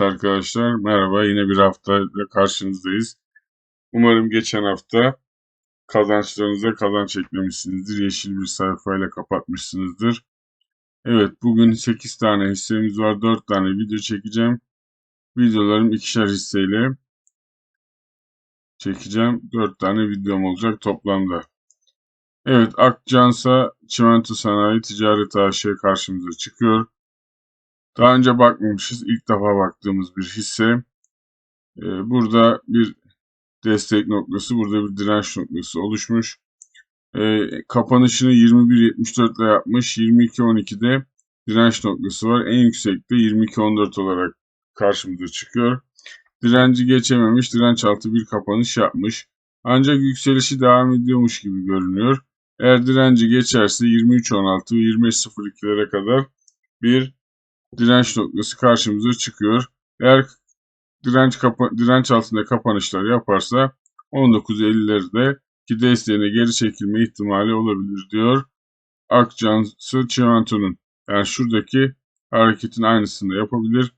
Evet arkadaşlar merhaba yine bir haftayla karşınızdayız. Umarım geçen hafta kazançlarınıza kazanç eklemişsinizdir. Yeşil bir sayfayla kapatmışsınızdır. Evet bugün 8 tane hissemiz var. 4 tane video çekeceğim. Videolarım ikişer hisseyle çekeceğim. 4 tane videom olacak toplamda. Evet Akcansa Çimento Sanayi Ticaret AŞ karşımıza çıkıyor. Daha önce bakmamışız. İlk defa baktığımız bir hisse. Ee, burada bir destek noktası, burada bir direnç noktası oluşmuş. Ee, kapanışını 21.74 ile yapmış. 22.12'de direnç noktası var. En yüksekte 22.14 olarak karşımıza çıkıyor. Direnci geçememiş, direnç altı bir kapanış yapmış. Ancak yükselişi devam ediyormuş gibi görünüyor. Eğer direnci geçerse 23.16 ve 25.02'lere kadar bir direnç noktası karşımıza çıkıyor. Eğer direnç, kapa direnç altında kapanışlar yaparsa 19.50'lerde ki desteğine geri çekilme ihtimali olabilir diyor. Akcansı Çimento'nun yani şuradaki hareketin aynısını yapabilir.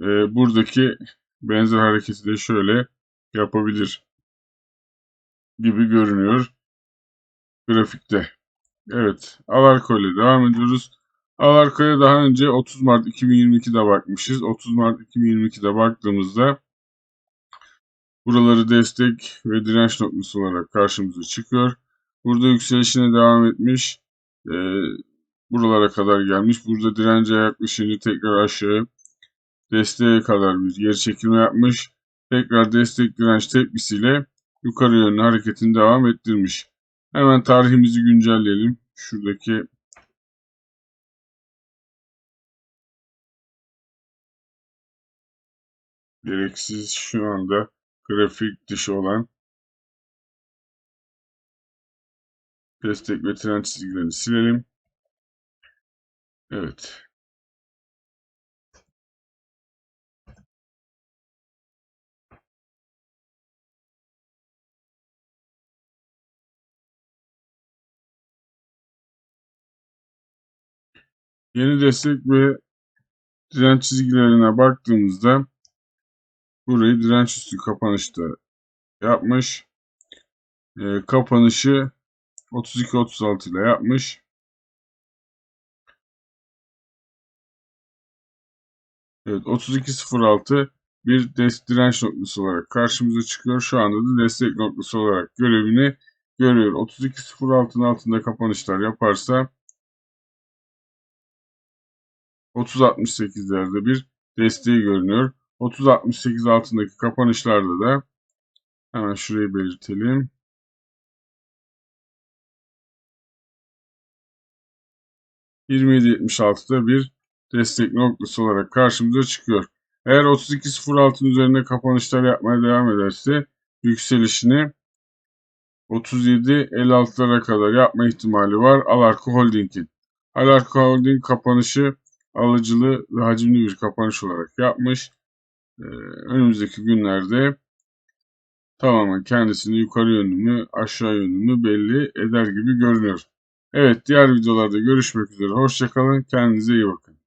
Ee, buradaki benzer hareketi de şöyle yapabilir gibi görünüyor grafikte. Evet, Alarko ile devam ediyoruz. Alarko'ya daha önce 30 Mart 2022'de bakmışız. 30 Mart 2022'de baktığımızda buraları destek ve direnç noktası olarak karşımıza çıkıyor. Burada yükselişine devam etmiş. E, buralara kadar gelmiş. Burada dirence yaklaşınca tekrar aşağı desteğe kadar bir geri çekilme yapmış. Tekrar destek direnç tepkisiyle yukarı yönlü hareketini devam ettirmiş. Hemen tarihimizi güncelleyelim. Şuradaki gereksiz şu anda grafik dışı olan destek ve trend çizgilerini silelim. Evet. Yeni destek ve direnç çizgilerine baktığımızda burayı direnç üstü kapanışta yapmış. E, kapanışı 32-36 ile yapmış. Evet 32.06 bir des direnç noktası olarak karşımıza çıkıyor. Şu anda da destek noktası olarak görevini görüyor. 32.06'ın altında kapanışlar yaparsa 30.68'lerde bir desteği görünüyor. 30.68 altındaki kapanışlarda da hemen şurayı belirtelim. ...27.76'da bir destek noktası olarak karşımıza çıkıyor. Eğer 32.06'ın üzerinde kapanışlar yapmaya devam ederse yükselişini 37.56'lara kadar yapma ihtimali var Alarko Holding'in. Alarko Holding kapanışı alıcılı ve hacimli bir kapanış olarak yapmış. Ee, önümüzdeki günlerde tamamen kendisini yukarı yönünü aşağı yönünü belli eder gibi görünüyor. Evet diğer videolarda görüşmek üzere. Hoşçakalın. Kendinize iyi bakın.